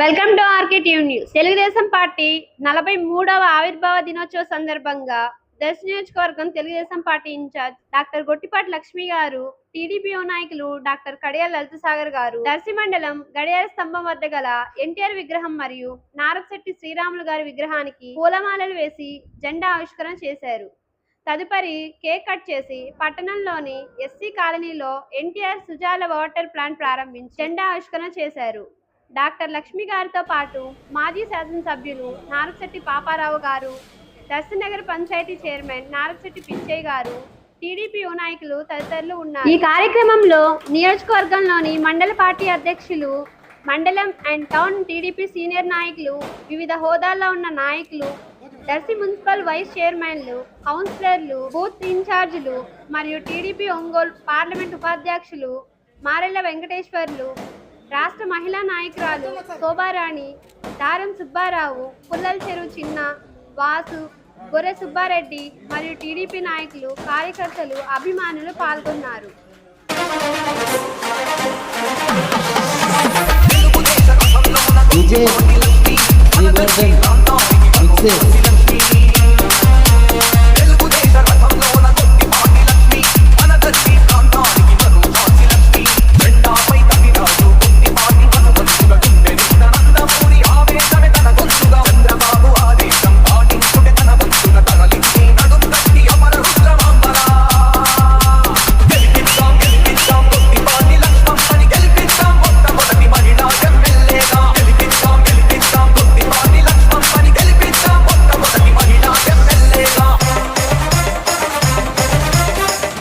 Welcome to RK TV news. Telugu Desam party నలభై మూడవ ఆవిర్భావ దినోత్సవ సందర్భంగా దర్శి నియోజకవర్గం Telugu Desam party incharge doctor Gottipati Lakshmi గారు టీడీపీ నాయకులు డాక్టర్ కడియాల లలిత సాగర్ గారు దర్శి మండలం గడియార స్తంభం వద్ద గల ఎన్టీఆర్ విగ్రహం మరియు నారపశెట్టి శ్రీరాములు గారి విగ్రహానికి పూలమాలలు వేసి జెండా ఆవిష్కరణ చేశారు. తదుపరి కేక్ కట్ చేసి పట్టణంలోని ఎస్సీ కాలనీలో ఎన్టీఆర్ సుజాల వాటర్ ప్లాంట్ ప్రారంభించి జెండా ఆవిష్కరణ చేశారు. డాక్టర్ లక్ష్మి గారితో పాటు మాజీ శాసనసభ్యులు నారపశెట్టి పాపారావు గారు దర్శనగర్ పంచాయతీ చైర్మన్ నారపశెట్టి పిచ్చయ్య గారు టీడీపీ నాయకులు తదితరులు ఉన్నారు. ఈ కార్యక్రమంలో నియోజకవర్గంలోని మండల పార్టీ అధ్యక్షులు మండలం అండ్ టౌన్ టీడీపీ సీనియర్ నాయకులు వివిధ హోదాల్లో ఉన్న నాయకులు దర్శి మున్సిపల్ వైస్ చైర్మన్లు కౌన్సిలర్లు బూత్ ఇన్ఛార్జీలు మరియు టీడీపీ ఒంగోలు పార్లమెంట్ ఉపాధ్యక్షులు మారెళ్ళ వెంకటేశ్వర్లు రాష్ట్ర మహిళా నాయకురాలు శోభారాణి దారం సుబ్బారావు పుల్లల చెరువు చిన్న వాసు గొర్రె సుబ్బారెడ్డి మరియు టీడీపీ నాయకులు కార్యకర్తలు అభిమానులు పాల్గొన్నారు. Vijay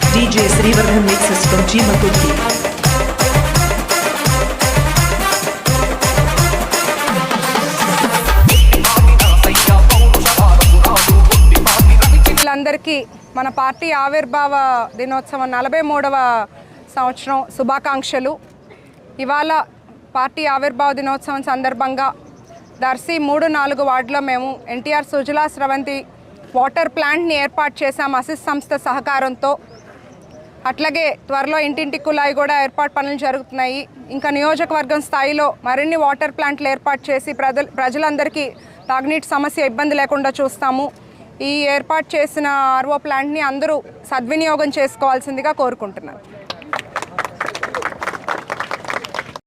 DJ Srivardhan mixes from Chima Kurti. వీళ్ళందరికీ మన పార్టీ ఆవిర్భావ దినోత్సవం నలభై మూడవ సంవత్సరం శుభాకాంక్షలు ఇవాళ పార్టీ ఆవిర్భావ దినోత్సవం సందర్భంగా దర్శి మూడు నాలుగు వార్డులో మేము ఎన్టీఆర్ సుజలా స్రవంతి వాటర్ ప్లాంట్ని ఏర్పాటు చేశాం అసిస్ సంస్థ సహకారంతో అట్లాగే త్వరలో ఇంటింటి కుళాయి కూడా ఏర్పాటు పనులు జరుగుతున్నాయి. ఇంకా నియోజకవర్గం స్థాయిలో మరిన్ని వాటర్ ప్లాంట్లు ఏర్పాటు చేసి ప్రజల ప్రజలందరికీ తాగునీటి సమస్య ఇబ్బంది లేకుండా చూస్తాము. ఈ ఏర్పాటు చేసిన ఆర్ఓ ప్లాంట్ని అందరూ సద్వినియోగం చేసుకోవాల్సిందిగా కోరుకుంటున్నాను.